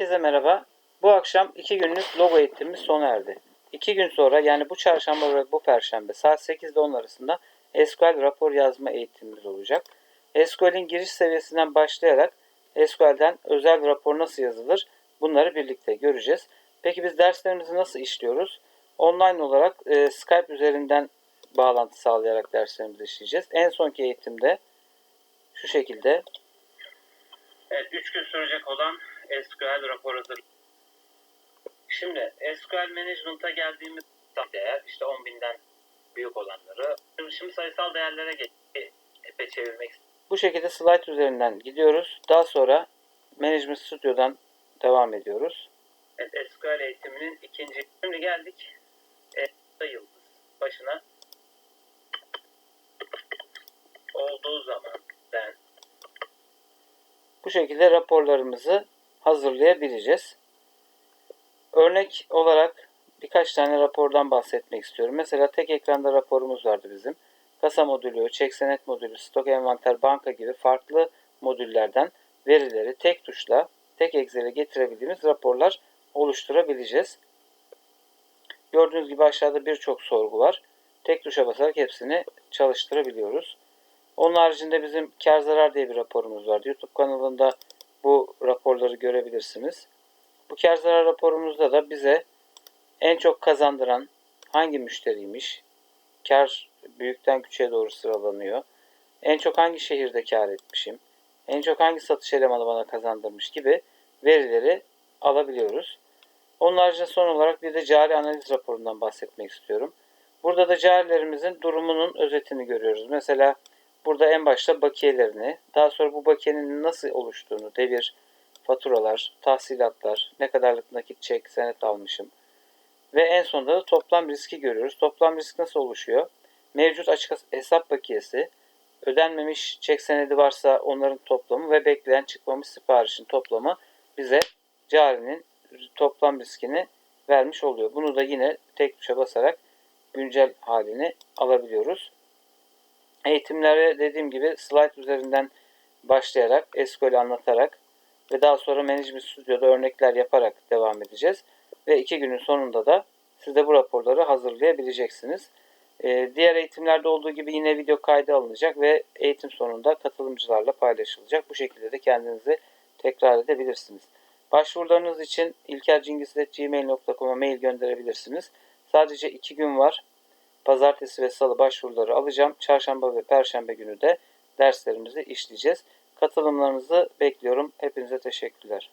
Herkese merhaba. Bu akşam 2 günlük logo eğitimimiz sona erdi. 2 gün sonra yani bu çarşamba ve bu perşembe saat 8 ile 10 arasında SQL rapor yazma eğitimimiz olacak. SQL'in giriş seviyesinden başlayarak SQL'den özel rapor nasıl yazılır bunları birlikte göreceğiz. Peki biz derslerimizi nasıl işliyoruz? Online olarak e, Skype üzerinden bağlantı sağlayarak derslerimizi işleyeceğiz. En sonki eğitimde şu şekilde Evet, 3 gün sürecek olan SQL rapor hazır. Şimdi SQL Management'a geldiğimiz değer işte 10.000'den büyük olanları. Şimdi, şimdi sayısal değerlere geç epe çevirmek Bu şekilde slide üzerinden gidiyoruz. Daha sonra Management Studio'dan devam ediyoruz. Evet, SQL eğitiminin ikinci. Şimdi geldik e, yıldız başına. Olduğu zaman Bu şekilde raporlarımızı hazırlayabileceğiz. Örnek olarak birkaç tane rapordan bahsetmek istiyorum. Mesela tek ekranda raporumuz vardı bizim. Kasa modülü, çek senet modülü, stok envanter, banka gibi farklı modüllerden verileri tek tuşla, tek Excel'e getirebildiğimiz raporlar oluşturabileceğiz. Gördüğünüz gibi aşağıda birçok sorgu var. Tek tuşa basarak hepsini çalıştırabiliyoruz. Onun haricinde bizim kar zarar diye bir raporumuz var. YouTube kanalında bu raporları görebilirsiniz. Bu kar zarar raporumuzda da bize en çok kazandıran hangi müşteriymiş, kar büyükten küçüğe doğru sıralanıyor, en çok hangi şehirde kar etmişim, en çok hangi satış elemanı bana kazandırmış gibi verileri alabiliyoruz. Onun haricinde son olarak bir de cari analiz raporundan bahsetmek istiyorum. Burada da carilerimizin durumunun özetini görüyoruz. Mesela burada en başta bakiyelerini, daha sonra bu bakiyenin nasıl oluştuğunu, devir, faturalar, tahsilatlar, ne kadarlık nakit çek, senet almışım. Ve en sonunda da toplam riski görüyoruz. Toplam risk nasıl oluşuyor? Mevcut açık hesap bakiyesi, ödenmemiş çek senedi varsa onların toplamı ve bekleyen çıkmamış siparişin toplamı bize carinin toplam riskini vermiş oluyor. Bunu da yine tek tuşa basarak güncel halini alabiliyoruz. Eğitimlere dediğim gibi slide üzerinden başlayarak, SQL anlatarak ve daha sonra Management Studio'da örnekler yaparak devam edeceğiz. Ve iki günün sonunda da siz de bu raporları hazırlayabileceksiniz. Ee, diğer eğitimlerde olduğu gibi yine video kaydı alınacak ve eğitim sonunda katılımcılarla paylaşılacak. Bu şekilde de kendinizi tekrar edebilirsiniz. Başvurularınız için ilkercingizlet.gmail.com'a mail gönderebilirsiniz. Sadece iki gün var. Pazartesi ve salı başvuruları alacağım. Çarşamba ve perşembe günü de derslerimizi işleyeceğiz. Katılımlarınızı bekliyorum. Hepinize teşekkürler.